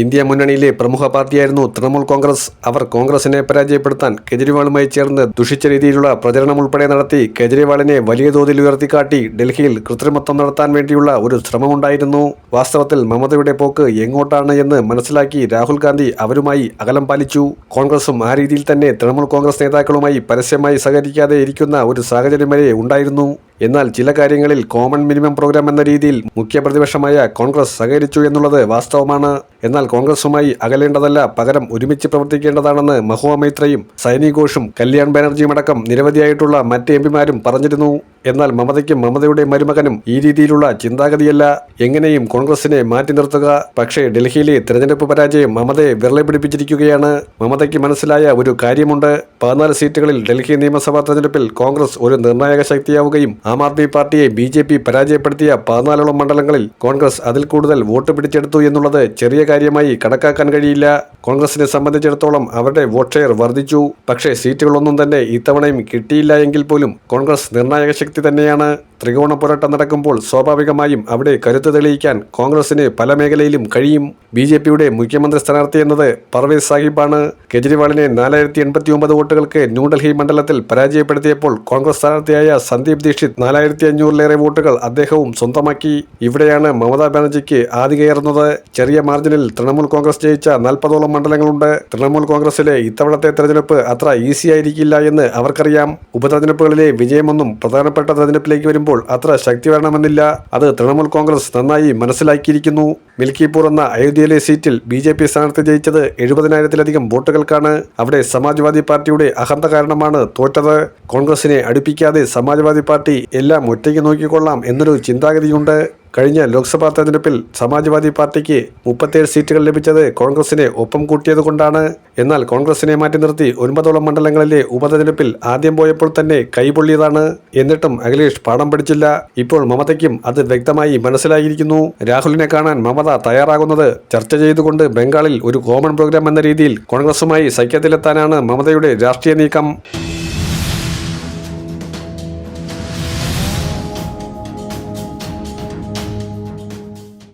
India മുന്നണിയിലെ പ്രമുഖ പാർട്ടിയായിരുന്നു തൃണമൂൽ കോൺഗ്രസ്. അവർ കോൺഗ്രസിനെ പരാജയപ്പെടുത്താൻ കെജ്രിവാളുമായി ചേർന്ന് ദുഷിച്ച രീതിയിലുള്ള പ്രചരണം ഉൾപ്പെടെ നടത്തി കെജ്രിവാളിനെ വലിയ തോതിൽ ഉയർത്തിക്കാട്ടി ഡൽഹിയിൽ കൃത്രിമത്വം നടത്താൻ വേണ്ടിയുള്ള ഒരു ശ്രമമുണ്ടായിരുന്നു. വാസ്തവത്തിൽ മമതയുടെ പോക്ക് എങ്ങോട്ടാണ് എന്ന് മനസ്സിലാക്കി രാഹുൽ ഗാന്ധി അവരുമായി അകലം പാലിച്ചു. കോൺഗ്രസും ആ രീതിയിൽ തന്നെ തൃണമൂൽ കോൺഗ്രസ് നേതാക്കളുമായി പരസ്യമായി സഹകരിക്കാതെ ഇരിക്കുന്ന ഒരു സാഹചര്യം വരെ ഉണ്ടായിരുന്നു. എന്നാൽ ചില കാര്യങ്ങളിൽ കോമൺ മിനിമം പ്രോഗ്രാം എന്ന രീതിയിൽ മുഖ്യ പ്രതിപക്ഷമായ കോൺഗ്രസ് സഹകരിച്ചു എന്നുള്ളത് വാസ്തവമാണ്. എന്നാൽ കോൺഗ്രസുമായി അകലേണ്ടതല്ല പകരം ഒരുമിച്ച് പ്രവർത്തിക്കേണ്ടതാണെന്ന് മഹുവ മൈത്രയും സൈനി ഘോഷും കല്യാൺ ബാനർജിയും അടക്കം നിരവധിയായിട്ടുള്ള മറ്റ് എം പിമാരും പറഞ്ഞിരുന്നു. എന്നാൽ മമതയ്ക്കും മമതയുടെ മരുമകനും ഈ രീതിയിലുള്ള ചിന്താഗതിയല്ല. എങ്ങനെയും കോൺഗ്രസിനെ മാറ്റി നിർത്തുക. പക്ഷേ ഡൽഹിയിലെ തെരഞ്ഞെടുപ്പ് പരാജയം മമതയെ വിരളെ പിടിപ്പിച്ചിരിക്കുകയാണ്. മമതയ്ക്ക് മനസ്സിലായ ഒരു കാര്യമുണ്ട്. പതിനാല് സീറ്റുകളിൽ ഡൽഹി നിയമസഭാ തെരഞ്ഞെടുപ്പിൽ കോൺഗ്രസ് ഒരു നിർണായക ശക്തിയാവുകയും ആം ആദ്മി പാർട്ടിയെ ബി ജെ പി പരാജയപ്പെടുത്തിയ പതിനാലോളം മണ്ഡലങ്ങളിൽ കോൺഗ്രസ് അതിൽ കൂടുതൽ വോട്ട് പിടിച്ചെടുത്തു എന്നുള്ളത് ചെറിയ കാര്യമായി കണക്കാക്കാൻ കഴിയില്ല. കോൺഗ്രസിനെ സംബന്ധിച്ചിടത്തോളം അവരുടെ വോട്ട് ഷെയർ വർദ്ധിച്ചു. പക്ഷേ സീറ്റുകളൊന്നും തന്നെ ഇത്തവണയും കിട്ടിയില്ല എങ്കിൽ പോലും കോൺഗ്രസ് നിർണായക ശക്തി തന്നെയാണ് ത്രികോണ പോരാട്ടം നടക്കുമ്പോൾ സ്വാഭാവികമായും അവിടെ കരുത്ത് തെളിയിക്കാൻ കോൺഗ്രസിന് പല മേഖലയിലും കഴിയും. ബി ജെ പിയുടെ മുഖ്യമന്ത്രി സ്ഥാനാർത്ഥി എന്നത് പർവേസ് സാഹിബാണ്. കെജ്രിവാളിനെ നാലായിരത്തി എൺപത്തി ഒമ്പത് വോട്ടുകൾക്ക് ന്യൂഡൽഹി മണ്ഡലത്തിൽ പരാജയപ്പെടുത്തിയപ്പോൾ കോൺഗ്രസ് സ്ഥാനാർത്ഥിയായ സന്ദീപ് ദീക്ഷിത് നാലായിരത്തി അഞ്ഞൂറിലേറെ വോട്ടുകൾ അദ്ദേഹവും സ്വന്തമാക്കി. ഇവിടെയാണ് മമതാ ബാനർജിക്ക് ആദികയറുന്നത് ചെറിയ മാർജിനിൽ തൃണമൂൽ കോൺഗ്രസ് ജയിച്ച നാൽപ്പതോളം മണ്ഡലങ്ങളുണ്ട്. തൃണമൂൽ കോൺഗ്രസിലെ ഇത്തവണത്തെ തെരഞ്ഞെടുപ്പ് അത്ര ഈസി ആയിരിക്കില്ല എന്ന് അവർക്കറിയാം. ഉപതെരഞ്ഞെടുപ്പുകളിലെ വിജയമൊന്നും പ്രധാനപ്പെട്ട തെരഞ്ഞെടുപ്പിലേക്ക് വരുമ്പോൾ അത്ര ശക്തി വരണമെന്നില്ല. അത് തൃണമൂൽ കോൺഗ്രസ് നന്നായി മനസ്സിലാക്കിയിരിക്കുന്നു. മിൽക്കിപൂർ എന്ന അയോധ്യയിലെ സീറ്റിൽ ബി ജെ പി സ്ഥാനാർത്ഥി ജയിച്ചത് എഴുപതിനായിരത്തിലധികം വോട്ടുകൾക്കാണ്. അവിടെ സമാജ്വാദി പാർട്ടിയുടെ അഹന്ത കാരണമാണ് തോറ്റത്. കോൺഗ്രസിനെ അടുപ്പിക്കാതെ സമാജ്വാദി പാർട്ടി എല്ലാം ഒറ്റയ്ക്ക് നോക്കിക്കൊള്ളാം എന്നൊരു ചിന്താഗതിയുണ്ട്. കഴിഞ്ഞ ലോക്സഭാ തെരഞ്ഞെടുപ്പിൽ സമാജ്വാദി പാർട്ടിക്ക് മുപ്പത്തേഴ് സീറ്റുകൾ ലഭിച്ചത് കോൺഗ്രസിനെ ഒപ്പം കൂട്ടിയതുകൊണ്ടാണ്. എന്നാൽ കോൺഗ്രസിനെ മാറ്റി നിർത്തി ഒൻപതോളം മണ്ഡലങ്ങളിലെ ഉപതെരഞ്ഞെടുപ്പിൽ ആദ്യം പോയപ്പോൾ തന്നെ കൈപൊള്ളിയതാണ്. എന്നിട്ടും അഖിലേഷ് പാഠം പഠിച്ചില്ല. ഇപ്പോൾ മമതയ്ക്കും അത് വ്യക്തമായി മനസ്സിലായിരിക്കുന്നു. രാഹുലിനെ കാണാൻ മമത തയ്യാറാകുന്നത് ചർച്ച ചെയ്തുകൊണ്ട് ബംഗാളിൽ ഒരു കോമൺ പ്രോഗ്രാം എന്ന രീതിയിൽ കോൺഗ്രസുമായി സഖ്യത്തിലെത്താനാണ് മമതയുടെ രാഷ്ട്രീയ നീക്കം.